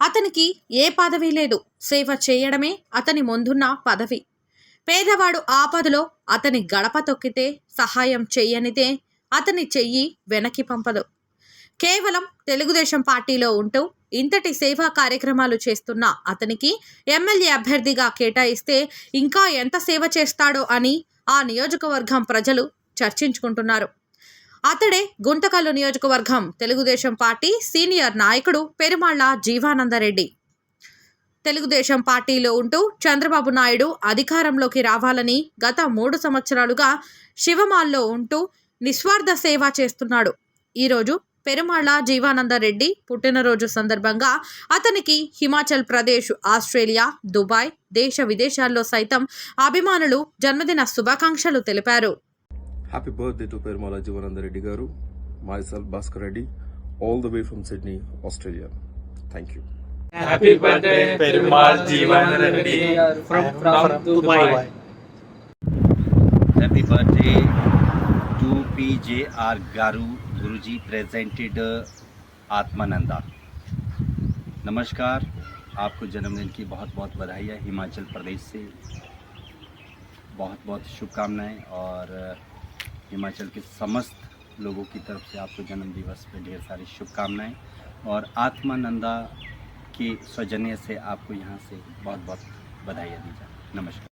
అతనికి ఏ పదవి లేదు. సేవ చేయడమే అతని ముందున్న పదవి. పేదవాడు ఆపదలో అతని గడప తొక్కితే సహాయం చెయ్యనితే అతని చెయ్యి వెనక్కి పంపదు. కేవలం తెలుగుదేశం పార్టీలో ఉంటూ ఇంతటి సేవా కార్యక్రమాలు చేస్తున్న అతనికి ఎమ్మెల్యే అభ్యర్థిగా కేటాయిస్తే ఇంకా ఎంత సేవ చేస్తాడో అని ఆ నియోజకవర్గం ప్రజలు చర్చించుకుంటున్నారు. అతడే గుంతకల్లు నియోజకవర్గం తెలుగుదేశం పార్టీ సీనియర్ నాయకుడు పెరుమాళ్ళ జీవానందరెడ్డి. తెలుగుదేశం పార్టీలో ఉంటూ చంద్రబాబు నాయుడు అధికారంలోకి రావాలని గత మూడు సంవత్సరాలుగా శివమాల్లో ఉంటూ నిస్వార్థ సేవ చేస్తున్నాడు. ఈరోజు పెరుమాళ్ళ జీవానందరెడ్డి పుట్టినరోజు సందర్భంగా అతనికి హిమాచల్ ప్రదేశ్ ఆస్ట్రేలియా దుబాయ్ దేశ విదేశాల్లో సైతం అభిమానులు జన్మదిన శుభాకాంక్షలు తెలిపారు. Happy birthday to Perumala Jeevananda Reddy garu myself Bhaskar Reddy all the way from Sydney Australia thank you happy birthday Perumal Jeevananda Reddy from from Dubai happy birthday to PJR garu Guruji presented आत्मानंदा नमस्कार आपको जन्मदिन की बहुत बहुत बधाई है हिमाचल प्रदेश से बहुत बहुत शुभकामनाएँ और हिमाचल के समस्त लोगों की तरफ़ से आपको जन्म दिवस पे ढेर सारी शुभकामनाएँ और आत्मानंदा के सौजन्य से आपको यहाँ से बहुत बहुत बधाइयाँ दी जाए। नमस्कार।